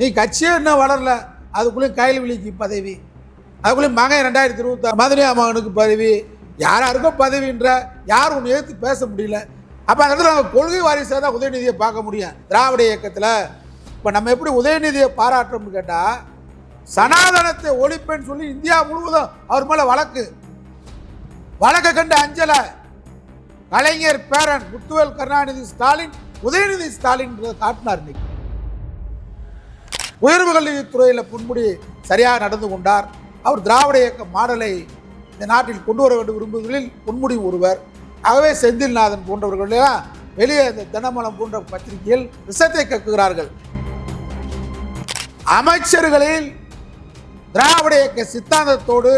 நீ கட்சியே இன்னும் வளரல. அதுக்குள்ளேயும் கையில் விழிக்கு பதவி. அதுக்குள்ளேயும் மகன் ரெண்டாயிரத்தி இருபத்தாறு மதுரையா மகனுக்கு பதவி. யார் பதவின்ற யாரும் ஒன்று எடுத்து பேச முடியல. அப்போ அந்த இடத்துல நம்ம கொள்கை வாரிசாக தான் உதயநிதியை பார்க்க முடியும். திராவிட இயக்கத்தில். இப்போ நம்ம எப்படி உதயநிதியை பாராட்டுறோம்னு கேட்டால் சனாதனத்தை ஒழிப்பேன்னு சொல்லி இந்தியா முழுவதும் அவர் மேலே வழக்கு. வழக்கை கண்டு அஞ்சலை. கலைஞர் பேரன் முத்துவேல் கருணாநிதி ஸ்டாலின் உதயநிதி ஸ்டாலின் காட்டினார் இன்னைக்கு. உயர்வு கல்வித்துறையில் பொன்முடி சரியாக நடந்து கொண்டார். அவர் திராவிட இயக்க மாடலை இந்த நாட்டில் கொண்டு வர வேண்டும் விரும்புவதில் பொன்முடி ஒருவர். ஆகவே செந்தில்நாதன் போன்றவர்களெல்லாம் வெளியே இந்த தினமலம் போன்ற பத்திரிகையில் விஷத்தை கக்குகிறார்கள் அமைச்சர்களில் திராவிட இயக்க சித்தாந்தத்தோடு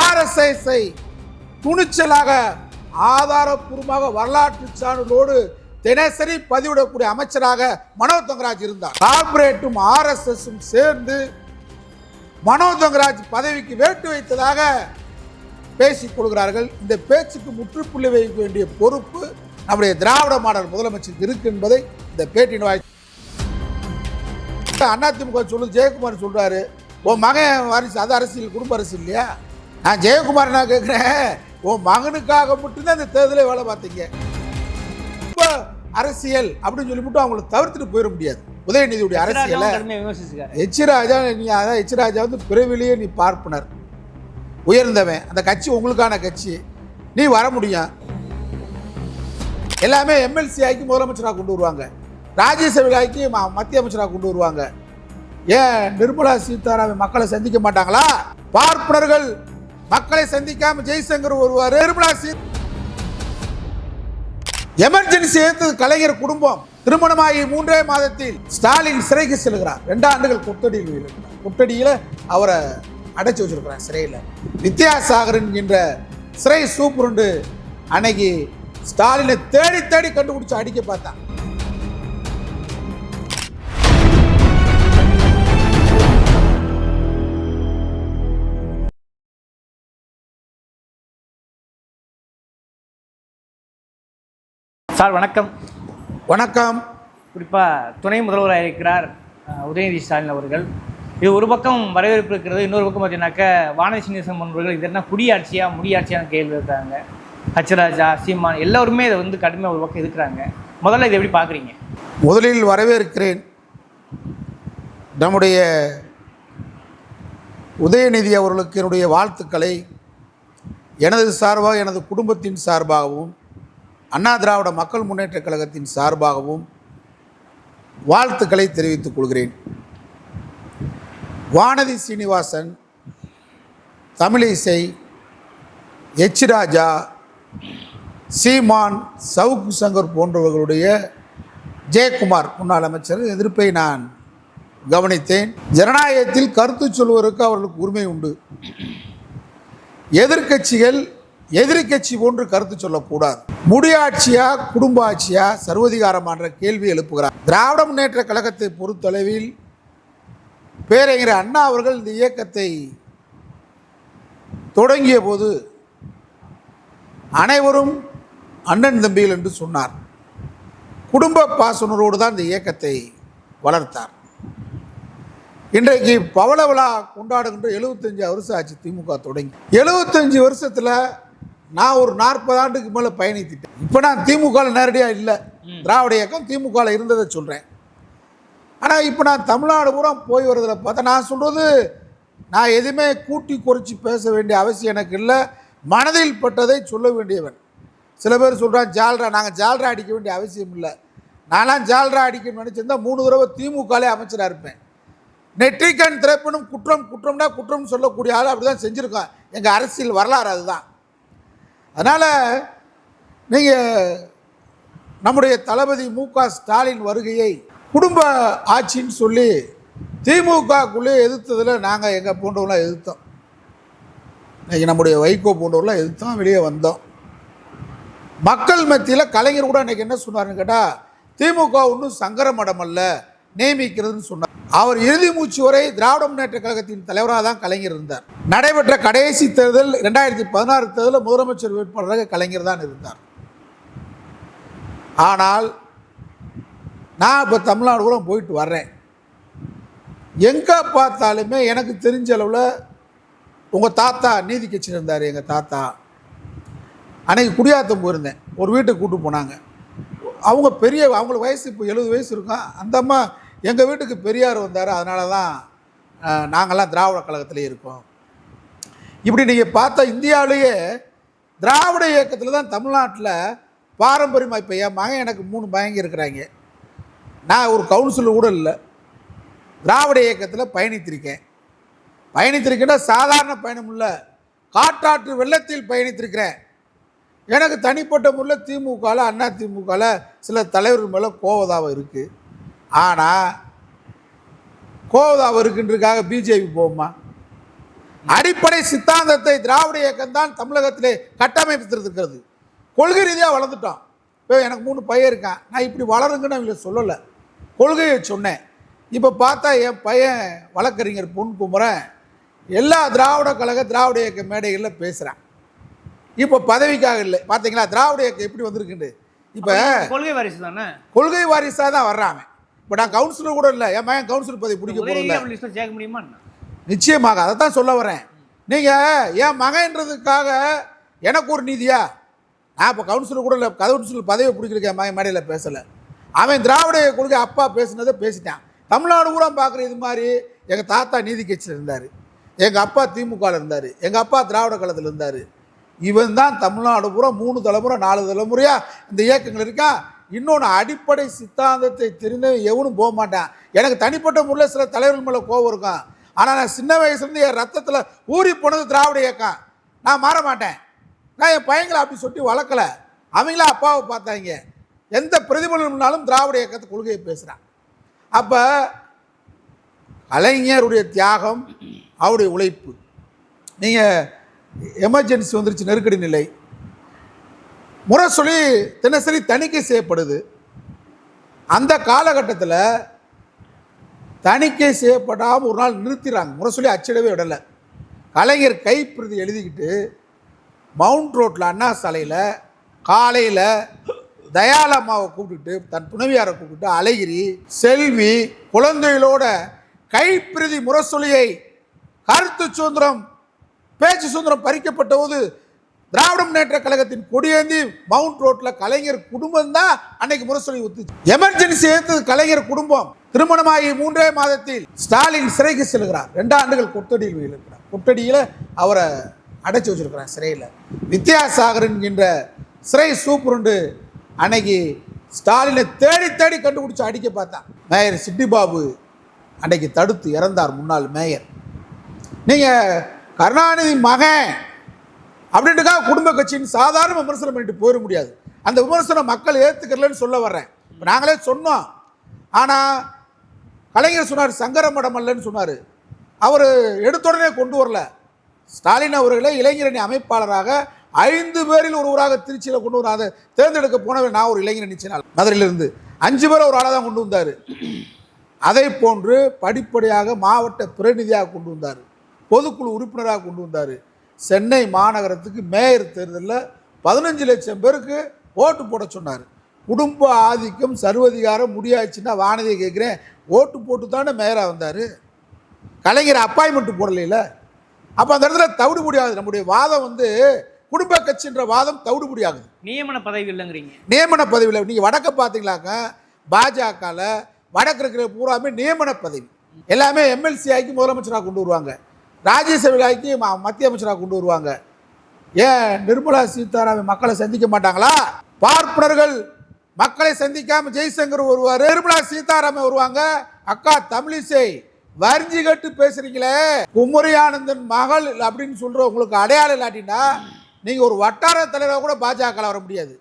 ஆர்எஸ்எஸ்ஐ துணிச்சலாக ஆதாரப்பூர்வமாக வரலாற்று சான்றிதழோடு தினசரி பதிவிடக்கூடிய அமைச்சராக மனோ தங்கராஜ் இருந்தார். கார்பரேட்டும் ஆர்எஸ்எஸும் சேர்ந்து மனோ தங்கராஜ் பதவிக்கு வேட்டு வைத்ததாக பேசிக் கொள்கிறார்கள். இந்த பேச்சுக்கு முற்றுப்புள்ளி வைக்க வேண்டிய பொறுப்பு நம்முடைய திராவிட மாடல் முதலமைச்சருக்கு இருக்கு என்பதை இந்த பேட்டியின் வாய் அதிமுக சொல்லு ஜெயக்குமார் சொல்றாரு. உன் மகன் வாரிசு அது அரசியல் குடும்ப அரசு இல்லையா? நான் ஜெயக்குமார் நான் கேட்குறேன் உன் மகனுக்காக மட்டும்தான் இந்த தேர்தலை வேலை பார்த்தீங்க. இப்போ அரசியல் அப்படின்னு சொல்லி மட்டும் அவங்களை தவிர்த்துட்டு போயிட முடியாது. உதயநிதியுடைய அரசியலை எச் ராஜா நீ அதான் எச் ராஜா வந்து பிறவிலேயே நீ பார்ப்பனர். உயர்ந்தவன். அந்த கட்சி உங்களுக்கான கட்சி. நீ வர முடியும். எல்லாமே எம்எல்சி ஆக்கி முதலமைச்சராக கொண்டு வருவாங்க. ராஜ்யசபையில் ஆக்கி மத்திய அமைச்சராக கொண்டு வருவாங்க. ஏன் நிர்மலா சீதாராமன் மக்களை சந்திக்க மாட்டாங்களா? பார்ப்பனர்கள் மக்களை சந்திக்காம ஜெய்சங்கர் வருவார். நிர்மலா சீ எமர்ஜென்சி எடுத்தது கலைஞர் குடும்பம் திருமணமாகி மூன்றே மாதத்தில் ஸ்டாலின் சிறைக்கு செல்கிறார். ரெண்டு ஆண்டுகள் கொத்தடியில் கொத்தடியில் அவரை அடைச்சி வச்சிருக்கிறார் சிறையில். வித்யாசாகர் என்கின்ற சிறை சூப்பருண்டு அன்னைக்கு ஸ்டாலினை தேடி தேடி கண்டுபிடிச்சி அடிக்க பார்த்தான். சார் வணக்கம். வணக்கம். குறிப்பாக துணை முதல்வராக இருக்கிறார் உதயநிதி ஸ்டாலின் அவர்கள். இது ஒரு பக்கம் வரவேற்பு இருக்கிறது இன்னொரு பக்கம் பார்த்தீங்கன்னாக்க வானதி சீனிவாசன் போன்றவர்கள் இது என்ன குடியாட்சியா முடியாட்சியான கேள்வி இருக்காங்க ஹச்சராஜா சீமான் எல்லாருமே இதை வந்து கடுமையாக ஒரு பக்கம் எதுக்குறாங்க முதல்ல இதை எப்படி பார்க்குறீங்க முதலில் வரவேற்கிறேன் நம்முடைய உதயநிதி அவர்களுக்கு என்னுடைய வாழ்த்துக்களை. எனது சார்பாக எனது குடும்பத்தின் சார்பாகவும் அண்ணா திராவிட மக்கள் முன்னேற்றக் கழகத்தின் சார்பாகவும் வாழ்த்துக்களை தெரிவித்துக் கொள்கிறேன். வானதி சீனிவாசன் தமிழிசை எச் ராஜா சீமான் சவுக்கு சங்கர் போன்றவர்களுடைய ஜெயக்குமார் முன்னாள் அமைச்சர். எதிர்ப்பை நான் கவனித்தேன். ஜனநாயகத்தில் கருத்து சொல்வதற்கு அவர்களுக்கு உரிமை உண்டு. எதிர்க்கட்சிகள் எதிர்கட்சி போன்று கருத்து சொல்லக்கூடாது. முடியாட்சியா குடும்ப ஆட்சியா சர்வதிகாரமான கேள்வி எழுப்புகிறார். திராவிட முன்னேற்ற கழகத்தை பொறுத்தளவில் பேரறிஞர் அண்ணா அவர்கள் இந்த இயக்கத்தை தொடங்கிய போது அனைவரும் அண்ணன் தம்பிகள் என்று சொன்னார். குடும்ப பாசனரோடு தான் இந்த இயக்கத்தை வளர்த்தார். இன்றைக்கு பவள விழா கொண்டாடுகின்ற எழுபத்தஞ்சு வருஷம் ஆச்சு திமுக தொடங்கி. எழுபத்தஞ்சு வருஷத்தில் நான் ஒரு நாற்பது ஆண்டுக்கு மேலே பயணித்துட்டேன். இப்போ நான் திமுகவில் நேரடியாக இல்லை. திராவிட இயக்கம் திமுகவில் இருந்ததை சொல்கிறேன் ஆனால் இப்போ நான் தமிழ்நாடு பூரா போய் வரதில் பார்த்தா நான் சொல்கிறது நான் எதுவுமே கூட்டி குறைச்சி பேச வேண்டிய அவசியம் எனக்கு இல்லை. மனதில் பட்டதை சொல்ல வேண்டியவன். சில பேர் சொல்கிறான் ஜால்ரா நாங்கள் ஜால்ரா அடிக்க வேண்டிய அவசியம் இல்லை. நான்லாம் ஜால்ரா அடிக்கணும்னு நினச்சிருந்தா மூணு தடவை திமுகலே அமைச்சராக இருப்பேன். நெற்றிக்கண் திரைப்படம் குற்றம் குற்றம்னா குற்றம்னு சொல்லக்கூடிய ஆள் அப்படி தான் செஞ்சுருக்கோம் எங்கள் அரசியல் வரலாறு அதுதான். அதனால் நீங்கள் நம்முடைய தளபதி மு க ஸ்டாலின் வருகையை குடும்ப ஆட்சின்னு சொல்லி திமுகக்குள்ளே எதிர்த்ததில் நாங்கள் எங்கள் போன்றவங்களாம் எதிர்த்தோம். இன்னைக்கு நம்முடைய வைகோ போன்றவர்களாம் எதிர்த்தோம் வெளியே வந்தோம். மக்கள் மத்தியில் கலைஞர் கூட அன்றைக்கி என்ன சொன்னார்னு கேட்டால் திமுக ஒன்றும் சங்கர மடம் அல்ல. நியமிக்கிறதுன்னு சொன்னார். அவர் இறுதி மூச்சு வரை திராவிட முன்னேற்ற கழகத்தின் தலைவராக தான் கலைஞர் இருந்தார். நடைபெற்ற கடைசி தேர்தல் ரெண்டாயிரத்தி பதினாறு தேர்தலில் முதலமைச்சர் வேட்பாளராக கலைஞர் தான் இருந்தார். ஆனால் நான் இப்போ தமிழ்நாடு கூட போயிட்டு வர்றேன். எங்கே பார்த்தாலுமே எனக்கு தெரிஞ்ச அளவில் உங்கள் தாத்தா நீதி கட்சியில் இருந்தார் எங்கள் தாத்தா. அன்னைக்கு குடியாத்தம் போயிருந்தேன். ஒரு வீட்டுக்கு கூப்பிட்டு போனாங்க. அவங்க பெரிய அவங்களுக்கு வயசு இப்போ எழுபது வயசு இருக்கும் அந்த அம்மா எங்கள் வீட்டுக்கு பெரியார் வந்தார் அதனால தான் நாங்கள்லாம் திராவிட கழகத்தில் இருக்கோம். இப்படி நீங்கள் பார்த்தா இந்தியாவிலேயே திராவிட இயக்கத்தில் தான் தமிழ்நாட்டில் பாரம்பரியமாக இப்போ என் மகன் எனக்கு மூணு மயங்கி இருக்கிறாங்க. நான் ஒரு கவுன்சிலர் கூட இல்லை. திராவிட இயக்கத்தில் பயணித்திருக்கேன். பயணித்திருக்கேன்னா சாதாரண பயணம் இல்லை. காற்றாற்று வெள்ளத்தில் பயணித்திருக்கிறேன். எனக்கு தனிப்பட்ட முறையில் திமுகவில் அண்ணா திமுகவில் சில தலைவர் மேலே கோவதாவை இருக்குது ஆனால் கோவதாவை இருக்குன்றதுக்காக பிஜேபி போகுமா? அடிப்படை சித்தாந்தத்தை திராவிட இயக்கம் தான் தமிழகத்திலே கட்டமைத்திருக்கிறது. கொள்கை ரீதியாக வளர்ந்துட்டோம். இப்போ எனக்கு மூணு பையன் இருக்கான். நான் இப்படி வளருங்கன்னு அவங்களை சொல்லலை. கொள்கையை சொன்னேன். இப்போ பார்த்தா என் பையன் வழக்கறிஞர் பொன் குமரன் எல்லா திராவிட கழக திராவிட இயக்க மேடைகளில் பேசுகிறான் இப்போ பதவிக்காக இல்லை. பார்த்தீங்களா திராவிட இயக்கம் எப்படி வந்திருக்குண்டு இப்போ கொள்கை வாரிசு தானே? கொள்கை வாரிசாக தான் வர்றாங்க இப்போ நான் கவுன்சிலர் கூட இல்லை. என் மகன் கவுன்சிலர் பதவி பிடிக்க போகிறதில்ல சேர்க்க முடியுமா? நிச்சயமாக அதை தான் சொல்ல வரேன். நீங்கள் என் மகன்றதுக்காக எனக்கு ஒரு நீதியா? நான் இப்போ கவுன்சிலர் கூட இல்லை கவுன்சிலர் பதவி பிடிக்கிறதுக்கு என் மகன் மேடையில் பேசலை. அவன் திராவிட கொள்கை அப்பா பேசுனதை பேசிட்டான். தமிழ்நாடு பூரா பார்க்குற இது மாதிரி எங்கள் தாத்தா நீதி கட்சியில் இருந்தார். எங்கள் அப்பா திமுகவில் இருந்தார். எங்கள் அப்பா திராவிட கழகத்தில் இருந்தார். இவன் தான் தமிழ்நாடு பூரா மூணு தலைமுறை நாலு தலைமுறையாக இந்த இயக்கங்கள் இருக்கா? இன்னொன்று அடிப்படை சித்தாந்தத்தை தெரிந்தவன் எவனும் போக மாட்டான். எனக்கு தனிப்பட்ட முறையில் சில தலைவர்கள் மேலே கோவம் இருக்கும். ஆனால் நான் சின்ன வயசுலேருந்து என் ரத்தத்தில் ஊறி போனது திராவிட இயக்கம். நான் மாற மாட்டேன். நான் என் பையங்களை அப்படி சொல்லி வளர்க்கலை. அவங்களா அப்பாவை பார்த்தாங்க. எந்த பிரதிபலனாலும் திராவிட இயக்கத்தை கொள்கையை பேசுகிறான் அப்போ கலைஞருடைய தியாகம் அவருடைய உழைப்பு. நீங்கள் எமர்ஜென்சி வந்துருச்சு நெருக்கடி நிலை. முரசொலி தினசரி தணிக்கை செய்யப்படுது. அந்த காலகட்டத்தில் தணிக்கை செய்யப்படாமல் ஒரு நாள் நிறுத்திடுறாங்க முரசொலி அச்சிடவே விடலை. கலைஞர் கைப்பிரதி எழுதிக்கிட்டு மவுண்ட் ரோட்டில் அண்ணா சாலையில் காலையில் தயாலம்மாவை கூப்பிட்டுட்டு தன் துணைவியாரை கூப்பிட்டு அழகிரி செல்வி குழந்தைகளோட கைப்பிரதி முரசொலியை கருத்து சுதந்திரம் பேச்சு சுதந்திரம் பறிக்கப்பட்ட போது திராவிட முன்னேற்ற கழகத்தின் கொடியேந்தி மவுண்ட் ரோட்டில் கலைஞர் குடும்பம் தான் அன்னைக்கு முரசொலி ஒத்துச்சு. எமர்ஜென்சி ஏற்றது கலைஞர் குடும்பம். திருமணமாகி மூன்றே மாதத்தில் ஸ்டாலின் சிறைக்கு செல்கிறார். ரெண்டு ஆண்டுகள் கொத்தடியில் இருக்கிறார். கொத்தடியில் அவரை அடைச்சி வச்சிருக்கிறார் சிறையில். வித்யாசாகர் என்கின்ற சிறை சூப்பருண்டு அன்னைக்கு ஸ்டாலினை தேடி தேடி கண்டுபிடிச்சு அடிக்க பார்த்தான். மேயர் சிட்டிபாபு அன்னைக்கு தடுத்து இறந்தார் முன்னாள் மேயர். நீங்கள் கருணாநிதி மகன் அப்படின்ட்டுக்காக குடும்ப கட்சின்னு சாதாரண விமர்சனம் பண்ணிட்டு போயிட முடியாது. அந்த விமர்சனம் மக்கள் ஏற்றுக்கிறலன்னு சொல்ல வர்றேன். இப்போ நாங்களே சொன்னோம். ஆனால் கலைஞர் சொன்னார் சங்கர மடம் அல்லன்னு சொன்னார். அவர் எடுத்த உடனே கொண்டு வரல. ஸ்டாலின் அவர்களை இளைஞரணி அமைப்பாளராக ஐந்து பேரில் ஒருவராக திருச்சியில் கொண்டு வர அதை தேர்ந்தெடுக்க போனவர் நான் ஒரு இளைஞர் நிச்சனால் மதுரையிலிருந்து அஞ்சு பேரை ஒரு ஆளாக தான் கொண்டு வந்தார். அதை போன்று படிப்படியாக மாவட்ட பிரதிநிதியாக கொண்டு வந்தார். பொதுக்குழு உறுப்பினராக கொண்டு வந்தார். சென்னை மாநகரத்துக்கு மேயர் தேர்தலில் பதினஞ்சு லட்சம் பேருக்கு ஓட்டு போட சொன்னார். குடும்ப ஆதிக்கம் சர்வதிகாரம் முடியாச்சுன்னா வானதியை கேட்குறேன். ஓட்டு போட்டு தானே மேயராக வந்தார். கலைஞர் அப்பாயின்மெண்ட் போடலையில. அப்போ அந்த இடத்துல தவிடு முடியாது. நம்முடைய வாதம் வந்து குடும்ப கட்சின்ற வாதம் தவிடு முடியாகுது. நியமன பதவி இல்லைங்கிறீங்க. நியமன பதவியில் நீங்கள் வடக்க பார்த்தீங்களாக்க பாஜகவில் வடக்கு இருக்கிற பூராமே நியமன பதவி. எல்லாமே எம்எல்சி ஆக்கி முதலமைச்சராக கொண்டு வருவாங்க. ராஜ்யசபைக்கு மத்திய அமைச்சராக கொண்டு வருவாங்க. ஏன் நிர்மலா சீதாராமன் மக்களை சந்திக்க மாட்டாங்களா? பார்ப்பனர்கள் மக்களை சந்திக்காம ஜெய்சங்கர் வருவார் நிர்மலா சீதாராமன் வருவாங்க. அக்கா தமிழிசை வரிஞ்சு கட்டு பேசுறீங்களே. குமரி ஆனந்தன் மகள் அப்படின்னு சொல்ற உங்களுக்கு அடையாளம் இல்லாட்டினா நீங்க ஒரு வட்டார தலைவராக கூட பாஜக வர முடியாது.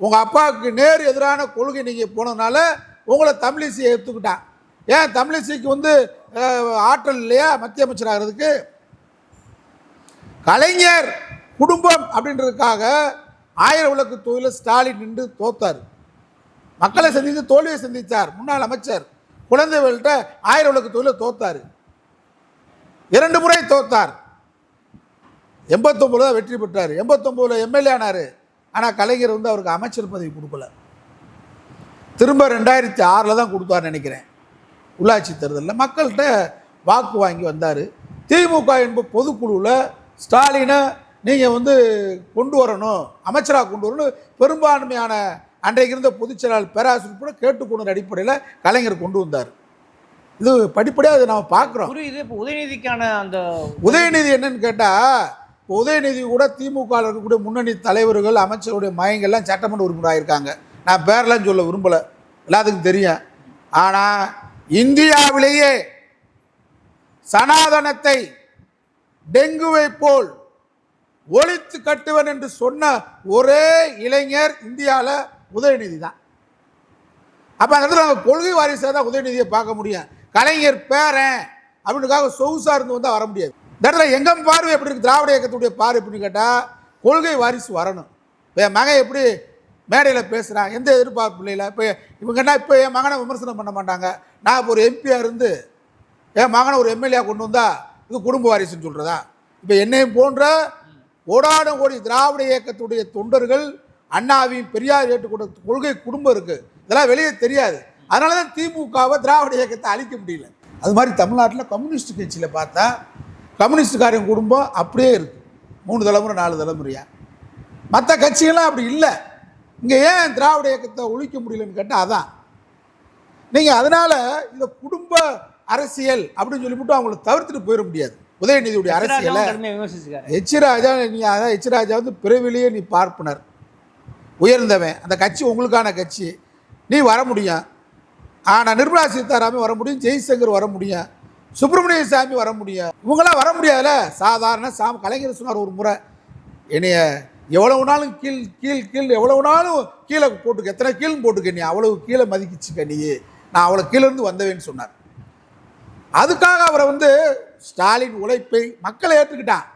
உங்கள் அப்பாவுக்கு நேர் எதிரான கொள்கை நீங்கள் போனதுனால உங்களை தமிழிசை எடுத்துக்கிட்டான் ஏன் தமிழிசைக்கு வந்து ஆற்றல் இல்லையா? மத்திய அமைச்சர் ஆகிறதுக்கு? கலைஞர் குடும்பம் அப்படின்றதுக்காக ஆயிரம் விளக்கு தொழில ஸ்டாலின் நின்று தோத்தார். மக்களை சந்தித்து தோல்வியை சந்தித்தார் முன்னாள் அமைச்சர். குழந்தைகள்கிட்ட ஆயிரம் விளக்கு தொழில தோத்தார். இரண்டு முறை தோத்தார். எண்பத்தொம்பதுல தான் வெற்றி பெற்றார். எண்பத்தொம்போதில் எம்எல்ஏ ஆனார். ஆனால் கலைஞர் வந்து அவருக்கு அமைச்சர் பதவி கொடுக்கல. திரும்ப ரெண்டாயிரத்தி ஆறில் தான் கொடுத்தார் நினைக்கிறேன். உள்ளாட்சி தேர்தலில் மக்கள்கிட்ட வாக்கு வாங்கி வந்தார். திமுக என்ப பொதுக்குழுவில் ஸ்டாலினை நீங்கள் வந்து கொண்டு வரணும் அமைச்சராக கொண்டு வரணும். பெரும்பான்மையான அன்றைக்கு இருந்த பொதுச் செயலாளர் பேராசிரியர் கூட கேட்டுக்கொண்ட அடிப்படையில் கலைஞர் கொண்டு வந்தார். இது படிப்படியாக அதை நம்ம பார்க்குறோம். புரியுது. இப்போ உதயநிதிக்கான அந்த உதயநிதி என்னன்னு கேட்டால் இப்போ உதயநிதி கூட திமுக இருக்கக்கூடிய முன்னணி தலைவர்கள் அமைச்சருடைய மயங்கள்லாம் சட்டமன்ற உறுப்பினராக இருக்காங்க. நான் பேரெல்லாம் சொல்ல விரும்பலை. எல்லாத்துக்கும் தெரியும். ஆனால் இந்தியாவிலேயே சனாதனத்தை டெங்குவை போல் ஒழித்து கட்டுவன் என்று சொன்ன ஒரே இளைஞர் இந்தியாவில் உதயநிதி தான் அப்போ அந்த இடத்துல நாங்கள் கொள்கை வாரிசாக தான் உதயநிதியை பார்க்க முடியும். கலைஞர் பேரன் அப்படின்றக்காக சொகுசாக இருந்து வந்தால் வர முடியாது. இந்த இடத்துல எங்கள் பார்வை எப்படி இருக்கு? திராவிட இயக்கத்துடைய பார்வை எப்படின்னு கேட்டால் கொள்கை வாரிசு வரணும். என் மகன் எப்படி மேடையில் பேசுகிறான் எந்த எதிர்பார்ப்பு இல்லை இப்போ இவங்கன்னா இப்போ என் மகனை விமர்சனம் பண்ண மாட்டாங்க. நான் இப்போ ஒரு எம்பியாக இருந்து என் மகனை ஒரு எம்எல்ஏ கொண்டு வந்தா இது குடும்ப வாரிசுன்னு சொல்கிறதா இப்போ என்னையும் போன்ற ஓடான கோடி திராவிட இயக்கத்துடைய தொண்டர்கள் அண்ணாவையும் பெரியார் ஏற்றுக்கொண்ட கொள்கை குடும்பம் இருக்குது இதெல்லாம் வெளியே தெரியாது. அதனால தான் திமுகவை திராவிட இயக்கத்தை அழிக்க முடியல. அது மாதிரி தமிழ்நாட்டில் கம்யூனிஸ்ட் கட்சியில் பார்த்தா கம்யூனிஸ்டுக்காரன் குடும்பம் அப்படியே இருக்குது மூணு தலைமுறை நாலு தலைமுறையா. மற்ற கட்சிகள்லாம் அப்படி இல்லை. இங்கே ஏன் திராவிட இயக்கத்தை ஒழிக்க முடியலன்னு கேட்டால் அதான். நீங்கள் அதனால் இந்த குடும்ப அரசியல் அப்படின்னு சொல்லிவிட்டு அவங்கள தவிர்த்துட்டு போயிட முடியாது. உதயநிதியுடைய அரசியலை எச் ராஜா நீ அதான் எச் ராஜா வந்து பிறவிலேயே நீ பார்ப்பனர். உயர்ந்தவன். அந்த கட்சி உங்களுக்கான கட்சி. நீ வர முடியும். ஆனால் நிர்மலா சீதாராமன் வர முடியும். ஜெய்சங்கர் வர முடியும். சுப்பிரமணிய சாமி வர முடியும். இவங்களாம் வர முடியாதுல்ல. சாதாரண சாமி கலைஞர் சொன்னார் ஒரு முறை. என்னைய எவ்வளவு நாளும் கீழ் கீழ் கீழ் எவ்வளவு நாளும் கீழே போட்டுக்க எத்தனை கீழ் போட்டுக்க நீ? அவ்வளவு கீழே மதிக்கிச்சுக்க நீ. நான் அவ்வளோ கீழே இருந்து வந்தவேன்னு சொன்னார். அதுக்காக அவரை வந்து ஸ்டாலின் உழைப்பை மக்களை ஏற்றுக்கிட்டான்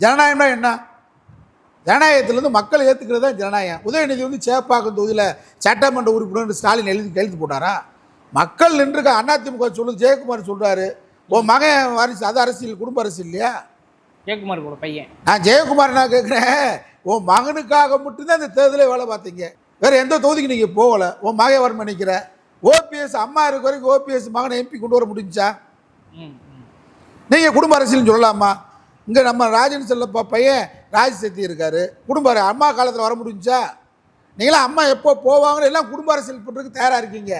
ஜனநாயகம்னா என்ன? ஜனநாயகத்திலேருந்து மக்கள் ஏற்றுக்கிறது தான் ஜனநாயகம். உதயநிதி வந்து சேப்பாக்கம் தொகுதியில் சட்டமன்ற உறுப்பினர் ஸ்டாலின் எழுதி கையெழுத்து போட்டாரா? மக்கள் நின்றுக்க அதிமுக சொல்லுது ஜெயக்குமார் சொல்கிறாரு உன் மகன் வாரிசு அது அரசியல் குடும்ப அரசியல் இல்லையா? ஜெயக்குமார் கூட பையன். நான் ஜெயக்குமார் நான் கேட்குறேன் உன் மகனுக்காக மட்டும்தான் இந்த தேர்தலே வேலை பார்த்தீங்க. வேறு எந்த தொகுதிக்கு நீங்கள் போகலை. உன் மகன் வர நினைக்கிற? ஓபிஎஸ் அம்மா இருக்க வரைக்கும் ஓபிஎஸ் மகனை எம்பி கொண்டு வர முடிஞ்சா? நீங்கள் குடும்ப அரசியல்னு சொல்லலாமா? இங்கே நம்ம ராஜன் செல்லப்பா பையன் ராஜ் சக்தி இருக்காரு. குடும்ப அம்மா காலத்தில் வர முடிஞ்சா? நீங்களாம் அம்மா எப்போ போவாங்கன்னு எல்லாம் குடும்ப அரசியல் பண்ணுறதுக்கு தயாராக இருக்கீங்க.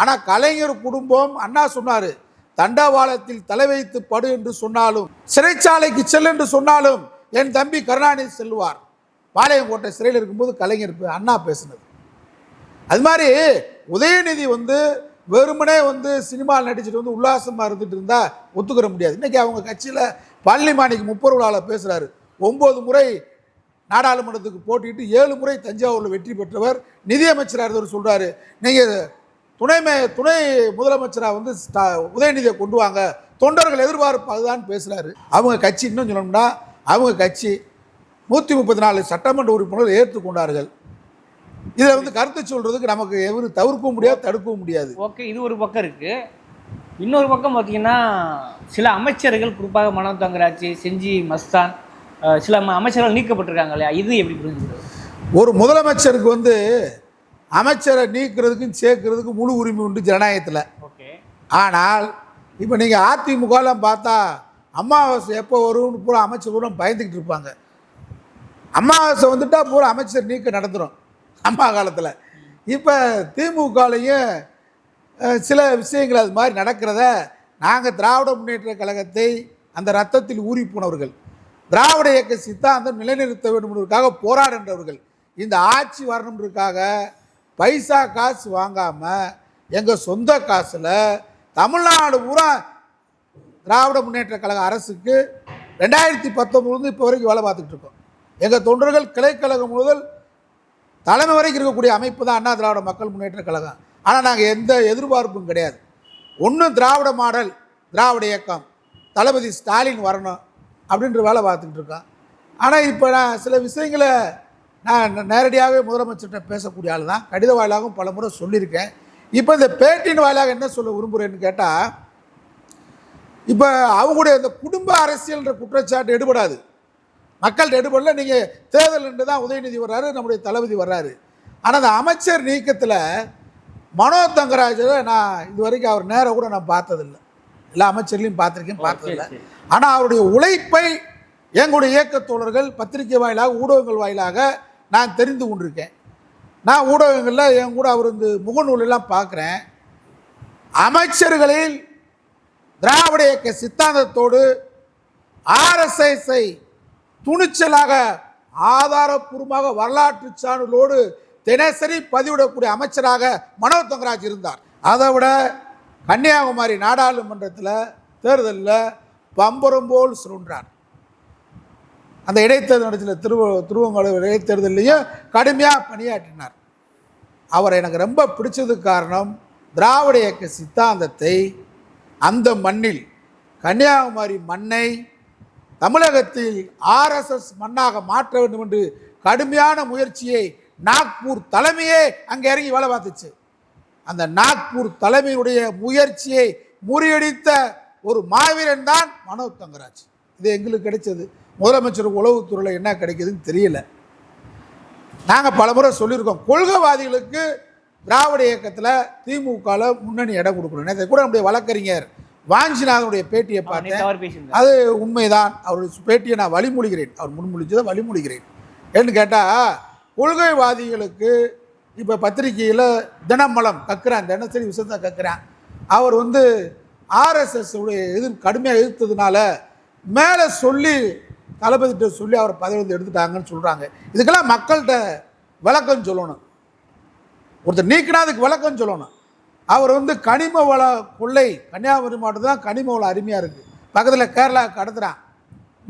ஆனால் கலைஞர் குடும்பம் அண்ணா சொன்னார். தண்டவாளத்தில் தலை வைத்து படு என்று சொன்னாலும் சிறைச்சாலைக்கு செல் என்று சொன்னாலும் என் தம்பி கருணாநிதி செல்வார் பாளையங்கோட்டை சிறையில் இருக்கும்போது கலைஞர் அண்ணா பேசினது. அது மாதிரி உதயநிதி வந்து வெறுமனே வந்து சினிமாவில் நடிச்சுட்டு வந்து உல்லாசமாக இருந்துட்டு இருந்தால் ஒத்துக்கிற முடியாது. இன்றைக்கி அவங்க கட்சியில் பழனிமாணிக்கு முப்பது பேசுகிறாரு ஒம்பது முறை நாடாளுமன்றத்துக்கு போட்டிட்டு ஏழு முறை தஞ்சாவூரில் வெற்றி பெற்றவர் நிதியமைச்சராக இருந்தவர் சொல்கிறாரு நீங்கள் துணை மே துணை முதலமைச்சராக வந்து உதயநிதியை கொண்டு வாங்க. தொண்டர்கள் எதிர்பார்ப்பு அதுதான் பேசுகிறாரு அவங்க கட்சி இன்னும் சொல்லணும்னா அவங்க கட்சி நூற்றி முப்பத்தி நாலு சட்டமன்ற உறுப்பினர்கள் ஏற்றுக்கொண்டார்கள் இதில் வந்து கருத்து சொல்கிறதுக்கு நமக்கு எவரு தவிர்க்கவும் முடியாது தடுக்கவும் முடியாது. ஓகே இது ஒரு பக்கம் இருக்கு. இன்னொரு பக்கம் பார்த்தீங்கன்னா சில அமைச்சர்கள் குறிப்பாக மனம் தங்கராட்சி செஞ்சி மஸ்தான் சில அமைச்சர்கள் நீக்கப்பட்டிருக்காங்க இல்லையா? இது எப்படி புரிஞ்சுக்கிறது? ஒரு முதலமைச்சருக்கு வந்து அமைச்சரை நீக்கிறதுக்கும் சேர்க்கறதுக்கும் முழு உரிமை உண்டு ஜனநாயகத்தில். ஓகே. ஆனால் இப்போ நீங்கள் அதிமுகலாம் பார்த்தா அமாவாசை எப்போ வரும்னு பூரா அமைச்சர் பூரா பயந்துக்கிட்டு இருப்பாங்க. அமாவாசை வந்துட்டா பூரா அமைச்சர் நீக்க நடந்துடும் அம்மா காலத்தில். இப்போ திமுகலையும் சில விஷயங்கள் அது மாதிரி நடக்கிறத நாங்கள் திராவிட முன்னேற்ற கழகத்தை அந்த ரத்தத்தில் ஊறி போனவர்கள் திராவிட இயக்க சித்தாந்தம் நிலைநிறுத்த வேண்டும்ன்றதுக்காக போராடுன்றவர்கள் இந்த ஆட்சி வரணுன்றதுக்காக பைசா காசு வாங்காமல் எங்கள் சொந்த காசில் தமிழ்நாடு பூரா திராவிட முன்னேற்ற கழக அரசுக்கு ரெண்டாயிரத்தி பத்தொம்பதுலேருந்து இப்போ வரைக்கும் வேலை பார்த்துட்டு இருக்கோம். எங்கள் தொண்டர்கள் கிளைக்கழகம் முதல் தலைமை வரைக்கும் இருக்கக்கூடிய அமைப்பு தான் அண்ணா திராவிட மக்கள் முன்னேற்ற கழகம். ஆனால் நாங்கள் எந்த எதிர்பார்ப்பும் கிடையாது. ஒன்றும் திராவிட மாடல் திராவிட இயக்கம் தளபதி ஸ்டாலின் வரணும் அப்படின்ற வேலை பார்த்துக்கிட்டு இருக்கோம் ஆனால் இப்போ நான் சில விஷயங்களை நான் நேரடியாகவே முதலமைச்சர்கிட்ட பேசக்கூடிய ஆள் தான். கடித வாயிலாகவும் பல முறை சொல்லியிருக்கேன். இப்போ இந்த பேட்டின் வாயிலாக என்ன சொல்ல விரும்புகிறேன்னு கேட்டால் இப்போ அவங்களுடைய இந்த குடும்ப அரசியல்ன்ற குற்றச்சாட்டு எடுபடாது. மக்கள்கிட்ட எடுபடல நீங்கள் தேர்தல் நின்று தான் உதயநிதி வர்றாரு நம்முடைய தளபதி வர்றாரு. ஆனால் அந்த அமைச்சர் நீக்கத்தில் மனோ தங்கராஜரை நான் இது வரைக்கும் அவர் நேரம் கூட நான் பார்த்ததில்லை. எல்லா அமைச்சர்லையும் பார்த்துருக்கேன் பார்த்ததில்லை. ஆனால் அவருடைய உழைப்பை எங்களுடைய இயக்கத் தோழர்கள் பத்திரிகை வாயிலாக ஊடகங்கள் வாயிலாக நான் தெரிந்து கொண்டிருக்கேன். நான் ஊடகங்களில் என் கூட அவர் இந்த முகநூலெல்லாம் பார்க்குறேன். அமைச்சர்களில் திராவிட இயக்க சித்தாந்தத்தோடு ஆர்எஸ்எஸ்ஐ துணிச்சலாக ஆதாரப்பூர்வமாக வரலாற்று சான்றுகளோடு தினசரி பதிவிடக்கூடிய அமைச்சராக மனோ தங்கராஜ் இருந்தார். அதை விட கன்னியாகுமரி நாடாளுமன்றத்தில் தேர்தலில் பம்பரம் போல் சுருன்றார் அந்த இடைத்தேர்தல் நடத்தின திருவ திருவங்கோடு இடைத்தேர்தலையும் கடுமையாக பணியாற்றினார். அவர் எனக்கு ரொம்ப பிடிச்சதுக்கு காரணம் திராவிட இயக்க சித்தாந்தத்தை அந்த மண்ணில் கன்னியாகுமரி மண்ணை தமிழகத்தில் ஆர்எஸ்எஸ் மண்ணாக மாற்ற வேண்டும் என்று கடுமையான முயற்சியை நாக்பூர் தலைமையே அங்கே இறங்கி வேலை பார்த்துச்சு. அந்த நாக்பூர் தலைமையுடைய முயற்சியை முறியடித்த ஒரு மாவீரன் தான் மனோ தங்கராஜ். இது எங்களுக்கு கிடைச்சது. முதலமைச்சர் உளவுத்துறையில் என்ன கிடைக்குதுன்னு தெரியல. நாங்கள் பலமுறை சொல்லியிருக்கோம். கொள்கைவாதிகளுக்கு திராவிட இயக்கத்தில் திமுகவில் முன்னணி இடம் கொடுக்கணும். நேற்று கூட நம்முடைய வழக்கறிஞர் வாஞ்சிநாதனுடைய பேட்டியை பார்த்தேன். அது உண்மைதான். அவருடைய பேட்டியை நான் வழிமொழிகிறேன் அவர் முன்மொழிச்சதை வழிமொழிகிறேன் ஏன்னு கேட்டால் கொள்கைவாதிகளுக்கு இப்போ பத்திரிகையில் தினமலம் கக்குறான். தினசரி விஷயத்தை கக்குறான். அவர் வந்து ஆர்எஸ்எஸ் உடைய எதிர் கடுமையாக எதிர்த்ததுனால மேலே சொல்லி தளபதிகிட்ட சொல்லி அவர் பதவி எடுத்துட்டாங்கன்னு சொல்கிறாங்க இதுக்கெல்லாம் மக்கள்கிட்ட விளக்கம் சொல்லணும். ஒருத்தர் நீக்கினா அதுக்கு விளக்கம் சொல்லணும். அவர் வந்து கனிம வள கொள்ளை கன்னியாகுமரி மாவட்டம் தான் கனிம வளம் அருமையாக இருக்குது பக்கத்தில் கேரளா கடத்துகிறான்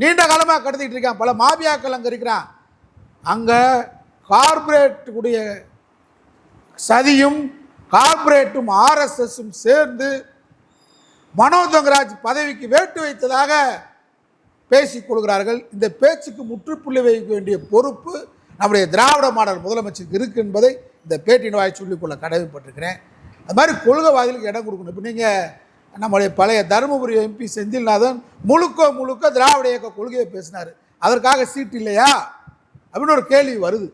நீண்ட காலமாக கடத்திக்கிட்டு இருக்கான். பல மாபியாக்கள் அங்கே இருக்கிறான். அங்கே கார்ப்பரேட்டுடைய சதியும் கார்பரேட்டும் ஆர்எஸ்எஸும் சேர்ந்து மனோ தங்கராஜ் பதவிக்கு வேட்டு வைத்ததாக பேசிக் கொள்கிறார்கள். இந்த பேச்சுக்கு முற்றுப்புள்ளி வைக்க வேண்டிய பொறுப்பு நம்முடைய திராவிட மாடல் முதலமைச்சருக்கு இருக்குது என்பதை இந்த பேட்டின் வாய் சொல்லிக்கொள்ள கடமைப்பட்டிருக்கிறேன். அது மாதிரி கொள்கைவாதிகளுக்கு இடம் கொடுக்கணும். இப்போ நீங்கள் நம்முடைய பழைய தருமபுரி எம்பி செந்தில்நாதன் முழுக்க முழுக்க திராவிட இயக்க கொள்கையை பேசினார். அதற்காக சீட் இல்லையா? அப்படின்னு ஒரு கேள்வி வருது.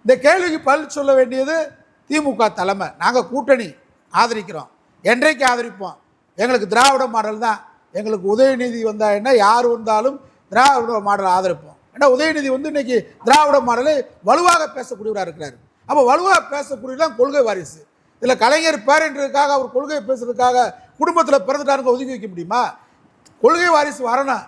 இந்த கேள்விக்கு பதில் சொல்ல வேண்டியது திமுக தலைமை. நாங்கள் கூட்டணி ஆதரிக்கிறோம். என்றைக்கு ஆதரிப்போம்? எங்களுக்கு திராவிட மாடல் தான் எங்களுக்கு உதயநிதி வந்தால் என்ன? யார் வந்தாலும் திராவிட மாடலை ஆதரிப்போம். ஏன்னா உதயநிதி வந்து இன்னைக்கு திராவிட மாடலை வலுவாக பேசக்கூடியவராக இருக்கிறார். அப்போ வலுவாக பேசக்கூடியது தான் கொள்கை வாரிசு. இதில் கலைஞர் பேரன்றதுக்காக அவர் கொள்கை பேசுறதுக்காக குடும்பத்தில் பிறந்துட்டாருங்க ஒதுக்கி வைக்க முடியுமா? கொள்கை வாரிசு வரணும்.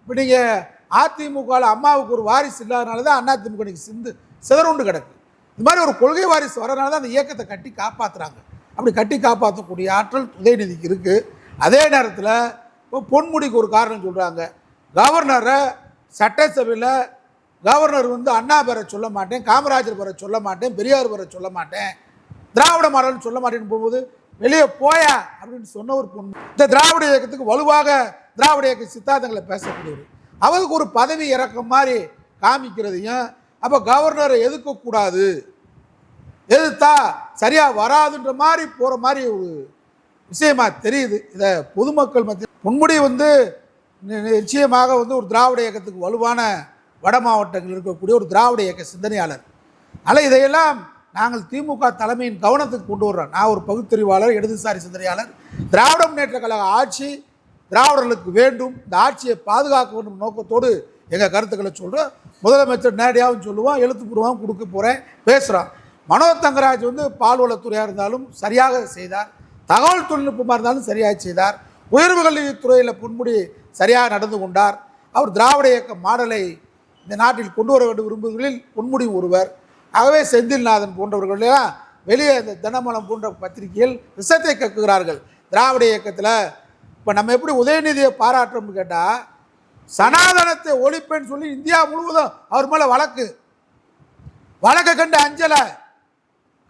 இப்போ நீங்கள் அதிமுகவில் அம்மாவுக்கு ஒரு வாரிசு இல்லாதனால தான் அதிமுக இன்னைக்கு சிந்து சிதறுண்டு கிடக்கு. இந்த மாதிரி ஒரு கொள்கை வாரிசு வரனால தான் அந்த இயக்கத்தை கட்டி காப்பாற்றுறாங்க அப்படி கட்டி காப்பாற்றக்கூடிய ஆற்றல் உதயநிதிக்கு இருக்குது அதே நேரத்தில் இப்போ பொன்முடிக்கு ஒரு காரணம் சொல்கிறாங்க கவர்னரை சட்டசபையில் கவர்னர் வந்து அண்ணா பேரை சொல்ல மாட்டேன் காமராஜர் பேரை சொல்ல மாட்டேன் பெரியார் பேரை சொல்ல மாட்டேன் திராவிட மாடல்னு சொல்ல மாட்டேன்னு போகும்போது வெளியே போயா அப்படின்னு சொன்ன ஒரு பொண்ணு. இந்த திராவிட இயக்கத்துக்கு வலுவாக திராவிட இயக்க சித்தாந்தங்களை பேசக்கூடியவர். அவருக்கு ஒரு பதவி இறக்கம் மாதிரி காமிக்கிறதையும் அப்போ கவர்னரை எதிர்க்கக்கூடாது. எதிர்த்தா சரியாக வராதுன்ற மாதிரி போகிற மாதிரி ஒரு விஷயமாக தெரியுது. இதை பொதுமக்கள் மத்திய பொன்முடி வந்து நி- நிச்சயமாக வந்து ஒரு திராவிட இயக்கத்துக்கு வலுவான வட மாவட்டங்கள் இருக்கக்கூடிய ஒரு திராவிட இயக்க சிந்தனையாளர். அதனால் இதையெல்லாம் நாங்கள் திமுக தலைமையின் கவனத்துக்கு கொண்டு வர்றோம். நான் ஒரு பகுத்தறிவாளர் இடதுசாரி சிந்தனையாளர். திராவிட முன்னேற்ற கழக ஆட்சி திராவிடர்களுக்கு வேண்டும். இந்த ஆட்சியை பாதுகாக்க வேண்டும் நோக்கத்தோடு எங்கள் கருத்துக்களை சொல்கிறோம் முதலமைச்சர் நேரடியாகவும் சொல்லுவோம் எழுத்துப்பூர்வமாக கொடுக்க போகிறேன் பேசுகிறோம் மனோ தங்கராஜ் வந்து பால்வளத்துறையாக இருந்தாலும் சரியாக செய்தார். தகவல் தொழில்நுட்பமாக இருந்தாலும் சரியாக செய்தார். உயர்வு கல்வித்துறையில் பொன்முடி சரியாக நடந்து கொண்டார். அவர் திராவிட இயக்க மாடலை இந்த நாட்டில் கொண்டு வர வேண்டும் விரும்புகளில் பொன்முடி ஒருவர். ஆகவே செந்தில்நாதன் போன்றவர்களெல்லாம் வெளியே இந்த தினமலம் போன்ற பத்திரிகையில் விஷத்தை கக்குகிறார்கள் திராவிட இயக்கத்தில் இப்போ நம்ம எப்படி உதயநிதியை பாராட்டுறோம்னு கேட்டால் சனாதனத்தை ஒழிப்பேன்னு சொல்லி இந்தியா முழுவதும் அவர் மேலே வழக்கு. வழக்கை கண்டு அஞ்சலை.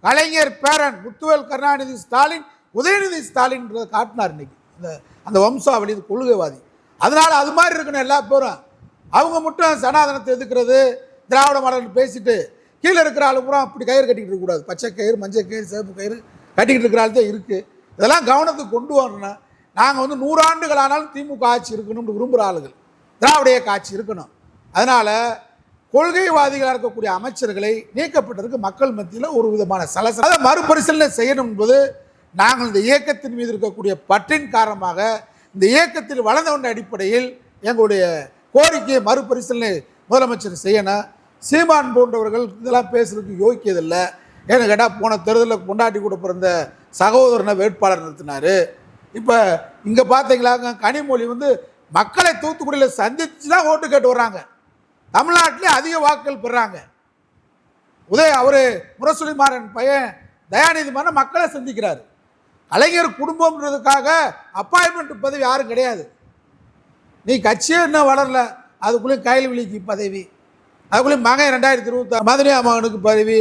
கலைஞர் பேரன் முத்துவேல் கருணாநிதி ஸ்டாலின் உதயநிதி ஸ்டாலின்றதை காட்டினார் இன்னைக்கு. இந்த அந்த வம்சாவளி இது கொள்கைவாதி. அதனால் அது மாதிரி இருக்கணும் எல்லா பேரும் அவங்க மட்டும் சனாதனத்தை எதுக்கிறது திராவிட மாடல் பேசிட்டு கீழே இருக்கிற ஆளு பூரா அப்படி கயிறு கட்டிக்கிட்டு இருக்கக்கூடாது பச்சை கயிறு மஞ்சள் கயிறு சிவப்பு கயிறு கட்டிக்கிட்டு இருக்கிற ஆள் தான் இருக்குது இதெல்லாம் கவனத்துக்கு கொண்டு வரணும். நாங்கள் வந்து நூறாண்டுகள் ஆனாலும் திமுக ஆட்சி இருக்கணும்னு விரும்புகிற ஆளுகள். திராவிடைய காட்சி இருக்கணும். அதனால் கொள்கைவாதிகளாக இருக்கக்கூடிய அமைச்சர்களை நீக்கப்பட்டதற்கு மக்கள் மத்தியில் ஒரு விதமான சலசல மறுபரிசீலனை செய்யணும் என்பது நாங்கள் இந்த இயக்கத்தின் மீது இருக்கக்கூடிய பற்றின் காரணமாக இந்த இயக்கத்தில் வளர்ந்த கொண்ட அடிப்படையில் எங்களுடைய கோரிக்கையை மறுபரிசீலனை முதலமைச்சர் செய்யணும் சீமான் போன்றவர்கள் இதெல்லாம் பேசுறதுக்கு யோக்கியதில்லை ஏன்னு கேட்டால் போன தேர்தலில் கொண்டாட்டி கூட பிறந்த சகோதரனை வேட்பாளர் நிறுத்தினார் இப்போ இங்கே பார்த்தீங்களாங்க கனிமொழி வந்து மக்களை தூத்துக்குடியில் சந்தித்து தான் ஓட்டு கேட்டு வர்றாங்க. தமிழ்நாட்டிலே அதிக வாக்குகள் பெறாங்க. உதய அவர் முரசொலிமாறன் பையன் தயாநிதி மன்ன மக்களை சந்திக்கிறார். கலைஞர் குடும்பம்ன்றதுக்காக அப்பாயின்மெண்ட் பதவி யாரும் கிடையாது. நீ கட்சியே இன்னும் வளரல அதுக்குள்ளேயும் கையில் விழிக்கு பதவி. அதுக்குள்ளேயும் மகன் ரெண்டாயிரத்தி இருபத்தாறு மதுரை மகனுக்கு பதவி.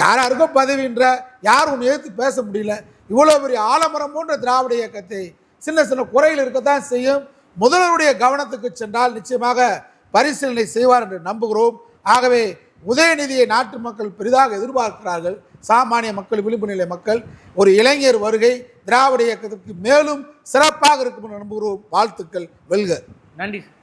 யாராருக்கும் பதவின்ற யாரும் ஒன்று எதிர்த்து பேச முடியல. இவ்வளோ பெரிய ஆலமரம் போன்ற திராவிட இயக்கத்தை சின்ன சின்ன குறைகள் இருக்கத்தான் செய்யும். முதல்வருடைய கவனத்துக்கு சென்றால் நிச்சயமாக பரிசீலனை செய்வார் என்று நம்புகிறோம். ஆகவே உதயநிதியை நாட்டு மக்கள் பெரிதாக எதிர்பார்க்கிறார்கள். சாமானிய மக்கள் விளிம்பு நிலை மக்கள் ஒரு இளைஞர் வருகை திராவிட இயக்கத்திற்கு மேலும் சிறப்பாக இருக்கும் என்று நம்புகிறோம். வாழ்த்துக்கள் வெல்க. நன்றி.